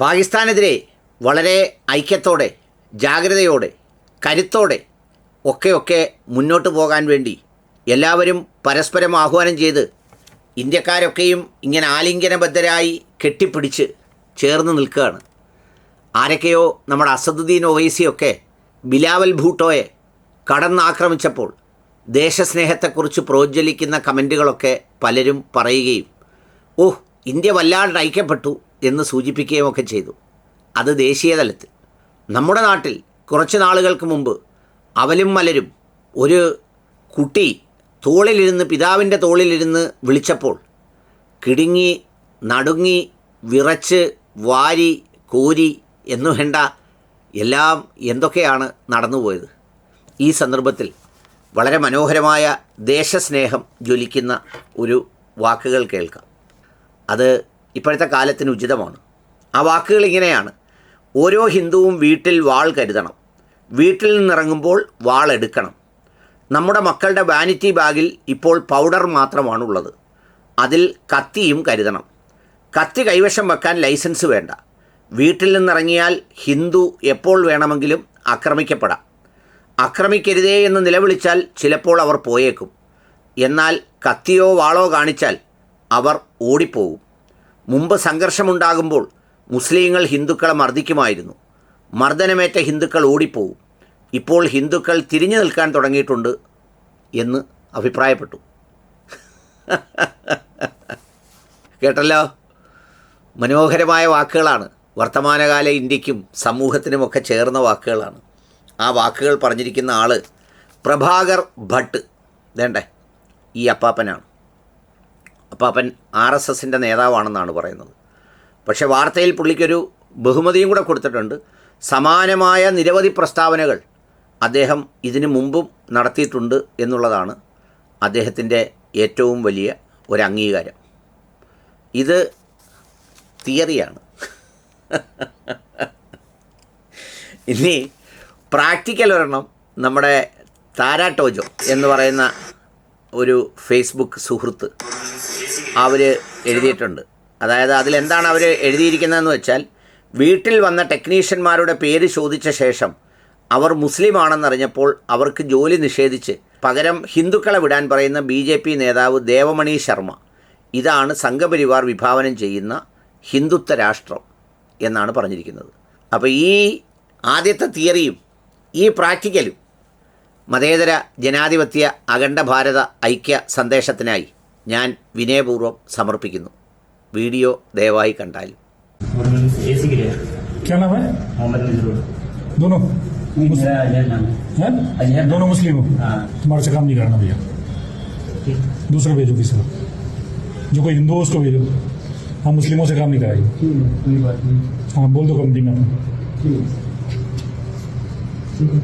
പാകിസ്ഥാനെതിരെ വളരെ ഐക്യത്തോടെ ജാഗ്രതയോടെ കരുത്തോടെ ഒക്കെ ഒക്കെ മുന്നോട്ട് പോകാൻ വേണ്ടി എല്ലാവരും പരസ്പരം ആഹ്വാനം ചെയ്ത് ഇന്ത്യക്കാരൊക്കെയും ഇങ്ങനെ ആലിംഗനബദ്ധരായി കെട്ടിപ്പിടിച്ച് ചേർന്ന് നിൽക്കുകയാണ്. ആരൊക്കെയോ നമ്മുടെ അസദുദ്ദീൻ ഒവൈസിയൊക്കെ ബിലാവൽ ഭൂട്ടോയെ കടന്നാക്രമിച്ചപ്പോൾ ദേശസ്നേഹത്തെക്കുറിച്ച് പ്രോജ്വലിക്കുന്ന കമന്റുകളൊക്കെ പലരും പറയുകയും ഓഹ് ഇന്ത്യ വല്ലാണ്ട് ഐക്യപ്പെട്ടു. എന്ന് സൂചിപ്പിക്കുകയും ഒക്കെ ചെയ്തു. അത് ദേശീയ തലത്തിൽ നമ്മുടെ നാട്ടിൽ കുറച്ച് നാളുകൾക്ക് മുമ്പ് അവലും മലരും ഒരു കുട്ടി തോളിലിരുന്ന് പിതാവിന്റെ തോളിലിരുന്ന് വിളിച്ചപ്പോൾ കിടുങ്ങി നടുങ്ങി വിറച്ച് വാരി കോരി എന്നു വേണ്ട എല്ലാം എന്തൊക്കെയാണ് നടന്നുപോയത് ഈ സന്ദർഭത്തിൽ വളരെ മനോഹരമായ ദേശസ്നേഹം ജ്വലിക്കുന്ന ഒരു വാക്കുകൾ കേൾക്കാം. അത് ഇപ്പോഴത്തെ കാലത്തിന് ഉചിതമാണ്. ആ വാക്കുകൾ ഇങ്ങനെയാണ്. ഓരോ ഹിന്ദുവും വീട്ടിൽ വാൾ കരുതണം. വീട്ടിൽ നിന്നിറങ്ങുമ്പോൾ വാൾ എടുക്കണം. നമ്മുടെ മക്കളുടെ വാനിറ്റി ബാഗിൽ ഇപ്പോൾ പൗഡർ മാത്രമാണുള്ളത്. അതിൽ കത്തിയും കരുതണം. കത്തി കൈവശം വെക്കാൻ ലൈസൻസ് വേണ്ട. വീട്ടിൽ നിന്നിറങ്ങിയാൽ ഹിന്ദു എപ്പോൾ വേണമെങ്കിലും ആക്രമിക്കപ്പെടാം. ആക്രമിക്കരുതേ എന്ന് നിലവിളിച്ചാൽ ചിലപ്പോൾ അവർ പോയേക്കും. എന്നാൽ കത്തിയോ വാളോ കാണിച്ചാൽ അവർ ഓടിപ്പോകും മുമ്പ് സംഘർഷമുണ്ടാകുമ്പോൾ മുസ്ലിങ്ങൾ ഹിന്ദുക്കളെ മർദ്ദിക്കുമായിരുന്നു. മർദ്ദനമേറ്റ ഹിന്ദുക്കൾ ഓടിപ്പോവും. ഇപ്പോൾ ഹിന്ദുക്കൾ തിരിഞ്ഞു നിൽക്കാൻ തുടങ്ങിയിട്ടുണ്ട് എന്ന് അഭിപ്രായപ്പെട്ടു. കേട്ടല്ലോ? മനോഹരമായ വാക്കുകളാണ്. വർത്തമാനകാല ഇന്ത്യക്കും സമൂഹത്തിനുമൊക്കെ ചേർന്ന വാക്കുകളാണ്. ആ വാക്കുകൾ പറഞ്ഞിരിക്കുന്ന ആൾ പ്രഭാകർ ഭട്ട്. വേണ്ടേ? ഈ അപ്പാപ്പനാണ്. അപ്പാപ്പൻ ആർ എസ് എസിന്റെ നേതാവാണെന്നാണ് പറയുന്നത്. പക്ഷേ വാർത്തയിൽ പുള്ളിക്കൊരു ബഹുമതിയും കൂടെ കൊടുത്തിട്ടുണ്ട്. സമാനമായ നിരവധി പ്രസ്താവനകൾ അദ്ദേഹം ഇതിനു മുമ്പും നടത്തിയിട്ടുണ്ട് എന്നുള്ളതാണ് അദ്ദേഹത്തിന്റെ ഏറ്റവും വലിയ ഒരു അംഗീകാരം ഇത് തിയറിയാണ്. ഇനി പ്രാക്ടിക്കൽ ഒരെണ്ണം നമ്മുടെ താരാ ടോജോ എന്ന് പറയുന്ന ഒരു ഫേസ്ബുക്ക് സുഹൃത്ത് അവർ എഴുതിയിട്ടുണ്ട്. അതായത് അതിലെന്താണ് അവർ എഴുതിയിരിക്കുന്നതെന്ന് വെച്ചാൽ വീട്ടിൽ വന്ന ടെക്നീഷ്യന്മാരുടെ പേര് ചോദിച്ച ശേഷം അവർ മുസ്ലിം ആണെന്നറിഞ്ഞപ്പോൾ അവർക്ക് ജോലി നിഷേധിച്ച് പകരം ഹിന്ദുക്കളെ വിടാൻ പറയുന്ന ബി ജെ പി നേതാവ് ദേവമണി ശർമ്മ. ഇതാണ് സംഘപരിവാർ വിഭാവനം ചെയ്യുന്ന ഹിന്ദുത്വ രാഷ്ട്രം എന്നാണ് പറഞ്ഞിരിക്കുന്നത്. അപ്പോൾ ഈ ആദ്യത്തെ തിയറിയും ഈ പ്രാക്ടിക്കലും മതേതര ജനാധിപത്യ അഖണ്ഡ ഭാരത ഐക്യ സന്ദേശത്തിനായി ഞാൻ വിനയപൂർവ്വം സമർപ്പിക്കുന്നു വീഡിയോ ദയവായി കണ്ടാലും एसी के लिए क्या नाम है मोहम्मद नजरुल दोनों नहीं मेरा अजय नाम है हैं? अजहर। दोनों मुस्लिम हो हाँ तुम्हारे से काम नहीं करना भैया ठीक दूसरा भेजो किसी को जो कोई हिंदू हो उसको भेजो हम मुस्लिमों से काम नहीं कराएंगे ठीक है कोई बात नहीं हाँ बोल दो कंपनी में ठीक है ठीक है